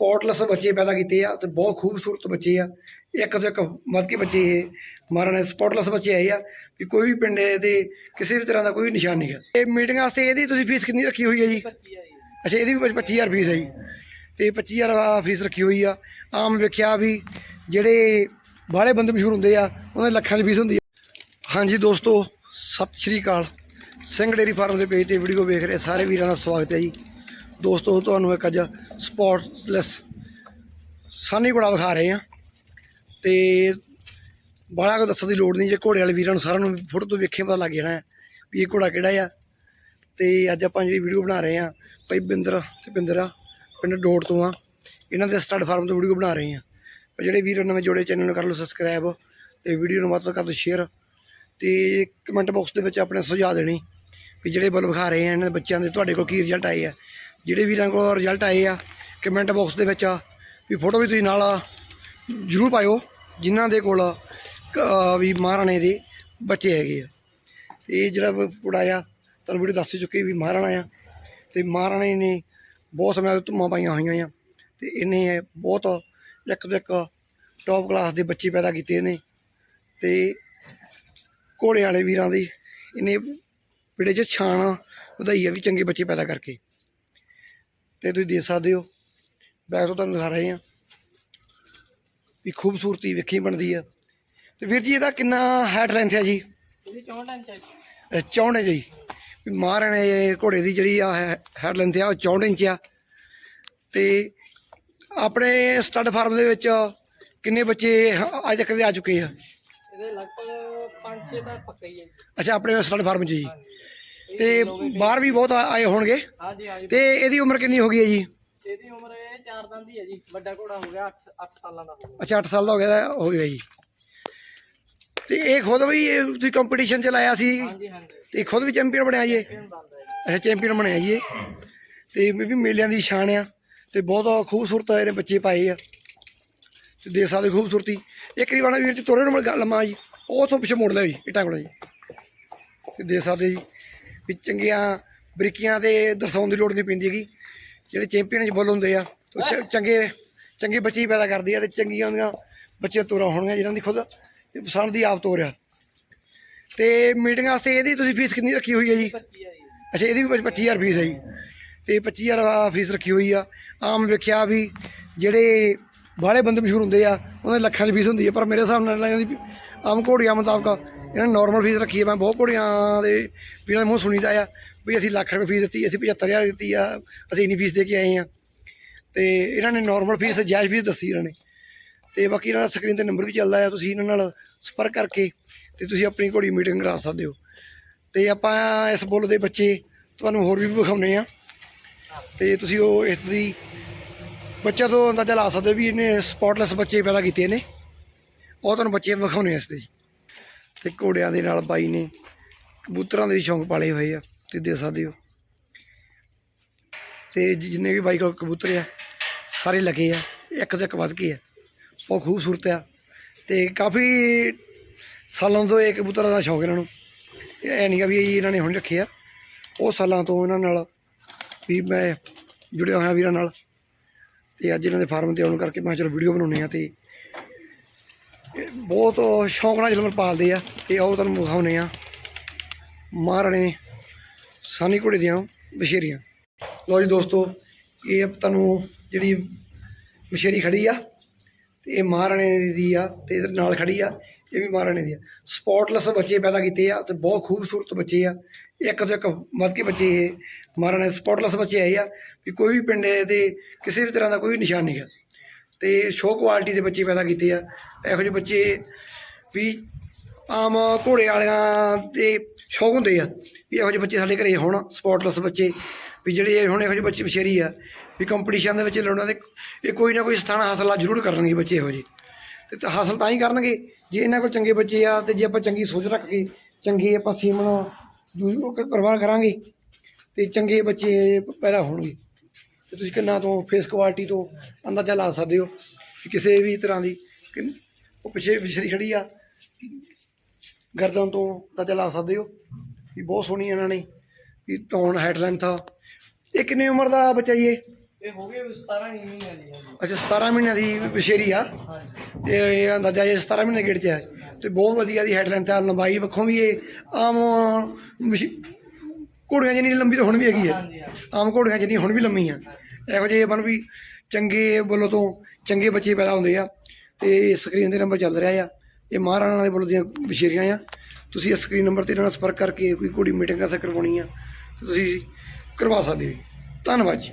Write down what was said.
Spotless ਬੱਚੇ ਪੈਦਾ ਕੀਤੇ ਆ ਤੇ ਬਹੁਤ ਖੂਬਸੂਰਤ ਬੱਚੇ ਆ। ਇੱਕ ਤੋਂ ਇੱਕ ਵੱਧ ਕੇ ਬੱਚੇ ਇਹ ਮਾਰਨ ਨੇ ਬੱਚੇ ਆਏ ਆ ਵੀ ਕੋਈ ਵੀ ਪਿੰਡ ਦੇ ਕਿਸੇ ਵੀ ਤਰ੍ਹਾਂ ਦਾ ਕੋਈ ਨਿਸ਼ਾਨ ਨਹੀਂ ਹੈ ਇਹ ਮੀਟਿੰਗ ਵਾਸਤੇ ਇਹਦੀ ਤੁਸੀਂ ਫੀਸ ਕਿੰਨੀ ਰੱਖੀ ਹੋਈ ਹੈ ਜੀ? ਅੱਛਾ, ਇਹਦੀ ਵੀ 25000 ਫੀਸ ਹੈ ਜੀ। ਤੇ 25000 ਫੀਸ ਰੱਖੀ ਹੋਈ ਆ। ਆਮ ਵੇਖਿਆ ਵੀ ਜਿਹੜੇ ਬਾਹਲੇ ਬੰਦੇ ਮਸ਼ਹੂਰ ਹੁੰਦੇ ਆ, ਉਹਨਾਂ ਦੇ ਲੱਖਾਂ ਦੀ ਫੀਸ ਹੁੰਦੀ ਆ। ਹਾਂਜੀ ਦੋਸਤੋ, ਸਤਿ ਸ਼੍ਰੀ ਅਕਾਲ। ਸਿੰਘ ਡੇਰੀ ਫਾਰਮ ਦੇ ਪੇਜ ਤੇ ਵੀਡੀਓ ਵੇਖ ਰਹੇ ਸਾਰੇ ਵੀਰਾਂ ਦਾ ਸਵਾਗਤ ਹੈ ਜੀ। ਦੋਸਤੋ, ਤੁਹਾਨੂੰ ਇੱਕ ਅੱਜ ਸਪੌਟਲੈਸ ਸਾਨੀ ਘੋੜਾ ਵਿਖਾ ਰਹੇ ਆ ਤੇ ਬਾਲਾ ਕੋ ਦੱਸਣ ਦੀ ਲੋੜ ਨਹੀਂ, ਜੇ ਘੋੜੇ ਵਾਲੇ ਵੀਰਾਂ ਨੂੰ ਸਾਰਿਆਂ ਨੂੰ ਫੋਟੋ ਤੋਂ ਵੇਖੇ ਪਤਾ ਲੱਗ ਜਾਣਾ ਵੀ ਇਹ ਘੋੜਾ ਕਿਹੜਾ ਆ। ਤੇ ਅੱਜ ਆਪਾਂ ਜਿਹੜੀ ਵੀਡੀਓ ਬਣਾ ਰਹੇ ਆ ਭਾਈ ਬਿੰਦਰ ਤੇ ਬਿੰਦਰਾ, ਪਿੰਡ ਡੋੜ ਤੋਂ ਆ। ਇਹਨਾਂ ਦੇ ਸਟੱਡ ਫਾਰਮ ਤੋਂ ਵੀਡੀਓ ਬਣਾ ਰਹੇ ਆ ਪਰ ਜਿਹੜੇ ਵੀਰ ਨਵੇਂ ਜੋੜੇ, ਚੈਨਲ ਨੂੰ ਕਰ ਲਓ ਸਬਸਕ੍ਰਾਈਬ ਤੇ ਵੀਡੀਓ ਨੂੰ ਵੱਧ ਤੋਂ ਵੱਧ ਕਰ ਦਿਓ ਸ਼ੇਅਰ ਤੇ ਕਮੈਂਟ ਬਾਕਸ ਦੇ ਵਿੱਚ ਆਪਣੇ ਸੁਝਾਅ ਦੇਣੇ ਵੀ ਜਿਹੜੇ ਬਲ ਵਿਖਾ ਰਹੇ ਆ, ਇਹਨਾਂ ਦੇ ਬੱਚਿਆਂ ਦੇ, ਤੁਹਾਡੇ ਕੋਲ ਕੀ ਰਿਜ਼ਲਟ ਆਏ ਆ। ਜਿਹੜੇ ਵੀਰਾਂ ਕੋਲ ਰਿਜ਼ਲਟ ਆਏ ਆ ਕਮੈਂਟ ਬਾਕਸ ਦੇ ਵਿੱਚ ਆ, ਵੀ ਫੋਟੋ ਵੀ ਤੁਸੀਂ ਨਾਲ ਜ਼ਰੂਰ ਪਾਇਓ, ਜਿਨ੍ਹਾਂ ਦੇ ਕੋਲ ਵੀ ਮਹਾਰਾਣੇ ਦੇ ਬੱਚੇ ਹੈਗੇ ਆ। ਤੇ ਇਹ ਜਿਹੜਾ ਕੁੜਾ ਆ, ਤੁਹਾਨੂੰ ਵੀਡੀਓ ਦੱਸ ਹੀ ਚੁੱਕੀ ਵੀ ਮਹਾਰਾਣਾ ਆ। ਤੇ ਮਹਾਰਾਣੇ ਨੇ ਬਹੁਤ ਸਮੇਂ ਤੋਂ ਧੁੰਮਾਂ ਪਾਈਆਂ ਹੋਈਆਂ ਆ। ਤੇ ਇਹਨੇ ਬਹੁਤ ਇੱਕ ਤੋਂ ਇੱਕ ਟੌਪ ਕਲਾਸ ਦੇ ਬੱਚੇ ਪੈਦਾ ਕੀਤੇ ਨੇ ਤੇ ਘੋੜੇ ਵਾਲੇ ਵੀਰਾਂ ਦੀ ਇਹਨੇ ਵਿੜੇ 'ਚ ਛਾਣ ਵਧਾਈ ਆ ਵੀ ਚੰਗੇ ਬੱਚੇ ਪੈਦਾ ਕਰਕੇ। ਤੇ ਤੁਸੀਂ ਦੇਖ ਸਕਦੇ ਹੋ। ਬੈਕ ਤੋਂ ਤੁਹਾਨੂੰ ਦਿਖਾ ਰਹੇ ਆ ਵੀ ਖੂਬਸੂਰਤੀ ਵੇਖੀ ਬਣਦੀ ਆ। ਤੇ ਵੀਰ ਜੀ ਇਹਦਾ ਕਿੰਨਾ ਹੈਟ ਲੈਂਥ ਹੈ ਜੀ? ਇਹਦੀ 64 ਇੰਚ ਹੈ ਜੀ। ਇਹ 64 ਜੀ। ਵੀ ਮਹਾਰਾਣੇ ਘੋੜੇ ਦੀ ਜਿਹੜੀ ਆ ਹੈਡ ਲੈਂਥ ਆ ਉਹ 64 ਇੰਚ ਆ। ਤੇ ਆਪਣੇ ਸਟੱਡ ਫਾਰਮ ਦੇ ਵਿੱਚ ਕਿੰਨੇ ਬੱਚੇ ਹ- ਅੱਜ ਤੱਕ ਦੇ ਆ ਚੁੱਕੇ ਆ? ਇਹਦੇ ਲਗਭਗ 5-6 ਤਾਂ ਪੱਕਾ ਹੀ ਹੈ ਜੀ। ਅੱਛਾ ਆਪਣੇ ਸਟੱਡ ਫਾਰਮ 'ਚ ਜੀ। ਤੇ ਬਾਹਰ ਵੀ ਬਹੁਤ ਆਏ ਹੋਣਗੇ। ਹਾਂਜੀ ਹਾਂਜੀ। ਤੇ ਇਹਦੀ ਉਮਰ ਕਿੰਨੀ ਹੋ ਗਈ ਹੈ ਜੀ? ਇਹਦੀ ਉਮਰ ਇਹ 4 ਦੰਦ ਦੀ ਹੈ ਜੀ। ਵੱਡਾ ਘੋੜਾ ਹੋ ਗਿਆ 8 8 ਸਾਲਾਂ ਦਾ ਹੋ ਗਿਆ। ਅੱਛਾ 8 ਸਾਲ ਦਾ ਹੋ ਗਿਆ ਹੋ ਗਿਆ ਜੀ। ਤੇ ਇਹ ਖੁਦ ਵੀ ਇਹ ਤੁਸੀਂ ਕੰਪੀਟੀਸ਼ਨ ਚ ਲਾਇਆ ਸੀ? ਹਾਂਜੀ ਹਾਂਜੀ। ਤੇ ਖੁਦ ਵੀ ਚੈਂਪੀਅਨ ਬਣਿਆ ਜੀ ਇਹ? ਅੱਛਾ ਚੈਂਪੀਅਨ ਬਣਿਆ ਜੀ ਇਹ। ਤੇ ਇਹ ਵੀ ਮੇਲਿਆਂ ਦੀ ਸ਼ਾਨ ਆ। ਤੇ ਬਹੁਤ ਖੂਬਸੂਰਤ ਇਹਨੇ ਬੱਚੇ ਪਾਏ ਆ। ਤੇ ਦੇਖ ਸਕਦੇ ਖੂਬਸੂਰਤੀ। ਇੱਕ ਵਾਰੀ ਵੀਰ ਜੀ ਤੋਰੇ ਨੂੰ ਗੱਲ ਲੰਮਾ ਜੀ। ਉਹ ਉੱਥੋਂ ਪਿੱਛੇ ਮੋੜ ਲਿਆ ਜੀ ਇਟਾਂ ਕੋਲ ਜੀ। ਤੇ ਦੇਖ ਸਕਦੇ ਜੀ। ਵੀ ਚੰਗੀਆਂ ਬਰੀਕੀਆਂ ਤੇ ਦਰਸਾਉਣ ਦੀ ਲੋੜ ਨਹੀਂ ਪੈਂਦੀ ਹੈਗੀ। ਜਿਹੜੇ ਚੈਂਪੀਅਨ ਚ ਬੁੱਲ ਹੁੰਦੇ ਆ ਉਹ ਚ- ਚੰਗੇ ਚੰਗੇ ਬੱਚੇ ਹੀ ਪੈਦਾ ਕਰਦੀ ਆ ਤੇ ਚੰਗੀਆਂ ਹੁੰਦੀਆਂ ਬੱਚੇ ਤੋਰਾ ਹੋਣਗੀਆਂ ਜਿਨ੍ਹਾਂ ਦੀ ਖੁਦ ਤੇ ਪਸੰਦ ਦੀ ਆਪ ਤੋਰਿਆ ਤੇ ਮੀਟਿੰਗ ਵਾਸਤੇ ਇਹਦੀ ਤੁਸੀਂ ਫੀਸ ਕਿੰਨੀ ਰੱਖੀ ਹੋਈ ਹੈ ਜੀ? 25 ਹੈ ਜੀ। ਅੱਛਾ ਇਹਦੀ ਵੀ 25000 ਫੀਸ ਹੈ ਜੀ। ਤੇ 25000 ਫੀਸ ਰੱਖੀ ਹੋਈ ਆ। ਆਮ ਵੇਖਿਆ ਵੀ ਜਿਹੜੇ ਬਾਹਲੇ ਬੰਦੇ ਮਸ਼ਹੂਰ ਹੁੰਦੇ ਆ, ਉਹਨਾਂ ਦੀ ਲੱਖਾਂ ਦੀ ਫੀਸ ਹੁੰਦੀ ਹੈ ਪਰ ਮੇਰੇ ਹਿਸਾਬ ਨਾਲ ਇਹਨਾਂ ਦੀ ਆਮ ਘੋੜੀਆਂ ਮੁਤਾਬਕ ਇਹਨਾਂ ਨੇ ਨਾਰਮਲ ਫੀਸ ਰੱਖੀ ਹੈ ਮੈਂ ਬਹੁਤ ਘੋੜੀਆਂ ਦੇ ਵੀਰਾਂ ਦੇ ਮੂੰਹ ਸੁਣੀਦਾ ਆ, ਵੀ ਅਸੀਂ ਲੱਖ ਰੁਪਏ ਫੀਸ ਦਿੱਤੀ, ਅਸੀਂ 75000 ਦਿੱਤੀ ਆ, ਅਸੀਂ ਇੰਨੀ ਫੀਸ ਦੇ ਕੇ ਆਏ ਆ। ਤੇ ਇਹਨਾਂ ਨੇ ਨਾਰਮਲ ਫੀਸ, ਜਾਇਜ਼ ਫੀਸ ਦੱਸੀ ਇਹਨਾਂ ਨੇ। ਤੇ ਬਾਕੀ ਇਹਨਾਂ ਦਾ ਸਕਰੀਨ ਤੇ ਨੰਬਰ ਵੀ ਚੱਲਦਾ ਆ, ਤੁਸੀਂ ਇਹਨਾਂ ਨਾਲ ਸੰਪਰਕ ਕਰਕੇ ਤੇ ਤੁਸੀਂ ਆਪਣੀ ਘੋੜੀ ਮੀਟਿੰਗ ਕਰਾ ਸਕਦੇ ਹੋ। ਤੇ ਆਪਾਂ ਇਸ ਬੁੱਲ ਦੇ ਬੱਚੇ ਤੁਹਾਨੂੰ ਹੋਰ ਵੀ ਵਿਖਾਉਨੇ ਆ। ਤੇ ਤੁਸੀਂ ਉਹ ਇਸ ਦੀ ਬੱਚਿਆਂ ਤੋਂ ਅੰਦਾਜ਼ਾ ਲਾ ਸਕਦੇ ਹੋ ਵੀ ਇਹਨੇ ਸਪੌਟਲੈਸ ਬੱਚੇ ਪੈਦਾ ਕੀਤੇ ਨੇ। ਉਹ ਤੁਹਾਨੂੰ ਬੱਚੇ ਵਿਖਾਉਣੇ ਆ ਇਸ ਦੇ ਤੇ ਘੋੜਿਆਂ ਦੇ ਨਾਲ ਬਾਈ ਨੇ ਕਬੂਤਰਾਂ ਦੇ ਵੀ ਸ਼ੌਂਕ ਪਾਲੇ ਹੋਏ ਆ, ਤੇ ਦੇ ਸਕਦੇ ਹੋ। ਤੇ ਜਿੰਨੇ ਵੀ ਬਾਈ ਕੋਲ ਕਬੂਤਰ ਆ, ਸਾਰੇ ਲੱਗੇ ਆ, ਇੱਕ ਤੋਂ ਇੱਕ ਵੱਧ ਕੇ ਆ। ਬਹੁਤ ਖੂਬਸੂਰਤ ਆ। ਤੇ ਕਾਫੀ ਸਾਲਾਂ ਤੋਂ ਇਹ ਕਬੂਤਰਾਂ ਦਾ ਸ਼ੌਂਕ ਇਹਨਾਂ ਨੂੰ। ਇਹ ਐ ਨਹੀਂਗਾ ਵੀ ਇਹਨਾਂ ਨੇ ਹੁਣ ਰੱਖੇ ਆ। ਉਹ ਸਾਲਾਂ ਤੋਂ ਇਹਨਾਂ ਨਾਲ ਵੀ ਮੈਂ ਜੁੜਿਆ ਹੋਇਆ ਵੀਰਾਂ ਨਾਲ। ਤੇ ਅੱਜ ਇਹਨਾਂ ਦੇ ਫਾਰਮ ਤੇ ਆਉਣ ਕਰਕੇ ਮੈਂ ਕਿਹਾ ਚਲੋ ਵੀਡੀਓ ਬਣਾਉਣੇ ਆ ਤੇ ਬਹੁਤ ਸ਼ੌਂਕ ਨਾਲ ਜਾਨਵਰ ਪਾਲਦੇ ਆ ਤੇ ਆਓ ਤੁਹਾਨੂੰ ਵਿਖਾਉਨੇ ਆ ਮਹਾਰਾਣੇ ਸਾਨੀ ਘੋੜੇ ਦੀਆਂ ਬਸ਼ੇਰੀਆਂ ਲਓ ਜੀ ਦੋਸਤੋ, ਇਹ ਤੁਹਾਨੂੰ ਜਿਹੜੀ ਬਸ਼ੇਰੀ ਖੜੀ ਆ, ਤੇ ਇਹ ਮਹਾਰਾਣੇ ਦੀ ਆ ਤੇ ਇਹਦੇ ਨਾਲ ਖੜੀ ਆ। ਇਹ ਵੀ ਮਹਾਰਾਣੇ ਦੀ ਆ। ਸਪੌਟਲੈਸ ਬੱਚੇ ਪੈਦਾ ਕੀਤੇ ਆ ਤੇ ਬਹੁਤ ਖੂਬਸੂਰਤ ਬੱਚੇ ਆ। ਇੱਕ ਤੋਂ ਇੱਕ ਵੱਧ ਕੇ ਬੱਚੇ ਇਹ ਮਹਾਰਾਣੇ ਸਪੌਟਲੈਸ ਬੱਚੇ ਆਏ ਆ ਵੀ ਕੋਈ ਵੀ ਪਿੰਡ ਦੇ ਕਿਸੇ ਵੀ ਤਰ੍ਹਾਂ ਦਾ ਕੋਈ ਨਿਸ਼ਾਨ ਨਹੀਂ ਹੈ ਤੇ ਸ਼ੋ ਕੁਆਲਿਟੀ ਦੇ ਬੱਚੇ ਪੈਦਾ ਕੀਤੇ ਆ। ਇਹੋ ਜਿਹੇ ਬੱਚੇ ਵੀ ਆਮ ਘੋੜੇ ਵਾਲਿਆਂ ਦੇ ਸ਼ੌਕ ਹੁੰਦੇ ਆ ਵੀ ਇਹੋ ਜਿਹੇ ਬੱਚੇ ਸਾਡੇ ਘਰੇ ਹੋਣ ਸਪੌਟਲੈਸ ਬੱਚੇ। ਵੀ ਜਿਹੜੇ ਹੁਣ ਇਹੋ ਜਿਹੇ ਬੱਚੇ ਬਸ਼ੇਰੀ ਆ ਵੀ ਕੰਪੀਟੀਸ਼ਨ ਦੇ ਵਿੱਚ ਲੜਨਾ ਤੇ ਇਹ ਕੋਈ ਨਾ ਕੋਈ ਸਥਾਨ ਹਾਸਲ ਜ਼ਰੂਰ ਕਰਨਗੇ ਬੱਚੇ ਇਹੋ ਜਿਹੇ। ਤੇ ਤਾਂ ਹਾਸਲ ਤਾਂ ਹੀ ਕਰਨਗੇ। ਜੇ ਇਹਨਾਂ ਕੋਲ ਚੰਗੇ ਬੱਚੇ ਆ ਤੇ ਜੇ ਆਪਾਂ ਚੰਗੀ ਸੋਚ ਰੱਖ ਕੇ ਚੰਗੇ ਆਪਾਂ ਸੀਮਨ ਜੂ ਪਰਵਾਹ ਕਰਾਂਗੇ ਤੇ ਚੰਗੇ ਬੱਚੇ ਪੈਦਾ ਹੋਣਗੇ। ਤੇ ਤੁਸੀਂ ਕਿੰਨਾ ਤੋਂ ਫੇਸ ਕੁਆਲਿਟੀ ਤੋਂ ਅੰਦਾਜ਼ਾ ਲਾ ਸਕਦੇ ਹੋ ਕਿ ਕਿਸੇ ਵੀ ਤਰ੍ਹਾਂ ਦੀ ਉਹ ਪਿੱਛੇ ਵਿਸ਼ਰੀ ਖੜੀ ਆ। ਗਰਦਨ ਤੋਂ ਅੰਦਾਜ਼ਾ ਲਾ ਸਕਦੇ ਹੋ ਵੀ ਬਹੁਤ ਸੋਹਣੀ ਇਹਨਾਂ ਨੇ ਵੀ ਤੌਣ ਹੈਡ ਲੈਂਥ ਇਹ ਕਿੰਨੀ ਉਮਰ ਦਾ ਬੱਚਾ ਜੀ ਇਹ? ਇਹ ਹੋ ਗਏ 17 ਮਹੀਨੇ ਦੀ ਹੈ ਜੀ। ਅੱਛਾ 17 ਮਹੀਨਿਆਂ ਦੀ ਵਿਸ਼ੇਰੀ ਆ। ਹਾਂਜੀ। ਇਹ ਇਹ ਅੰਦਾਜ਼ਾ ਇਹ 17 ਮਹੀਨੇ ਗੇੜ ਚ ਹੈ ਤੇ ਬਹੁਤ ਵਧੀਆ ਦੀ ਹੈਡਲਾਈਨ ਤੇ ਲੰਬਾਈ ਪੱਖੋਂ ਵੀ ਇਹ ਆਮ ਘੋੜੀਆਂ ਜਿੰਨੀ ਲੰਬੀ ਤਾਂ ਹੁਣ ਵੀ ਹੈਗੀ ਹੈ ਆਮ ਘੋੜੀਆਂ ਜਿੰਨੀ ਹੁਣ ਵੀ ਲੰਮੀ ਆ। ਇਹੋ ਜਿਹੇ ਮਨ ਵੀ ਚੰਗੇ ਬੋਲੋ ਤੋਂ ਚੰਗੇ ਬੱਚੇ ਪੈਦਾ ਹੁੰਦੇ ਆ। ਤੇ ਸਕਰੀਨ ਤੇ ਨੰਬਰ ਚੱਲ ਰਿਹਾ ਆ। ਇਹ ਮਹਾਰਾਣਾ ਦੇ ਬੋਲੋ ਦੀਆਂ ਵਿਸ਼ੇਰੀਆਂ ਆ। ਤੁਸੀਂ ਇਸ ਸਕਰੀਨ ਨੰਬਰ ਤੇ ਇਹਨਾਂ ਨਾਲ ਸੰਪਰਕ ਕਰਕੇ ਕੋਈ ਘੋੜੀ ਮੀਟਿੰਗ ਕਰ ਕਰਵਾਉਣੀ ਆ ਤੇ ਤੁਸੀਂ ਕਰਵਾ ਸਕਦੇ ਹੋ। ਧੰਨਵਾਦ ਜੀ।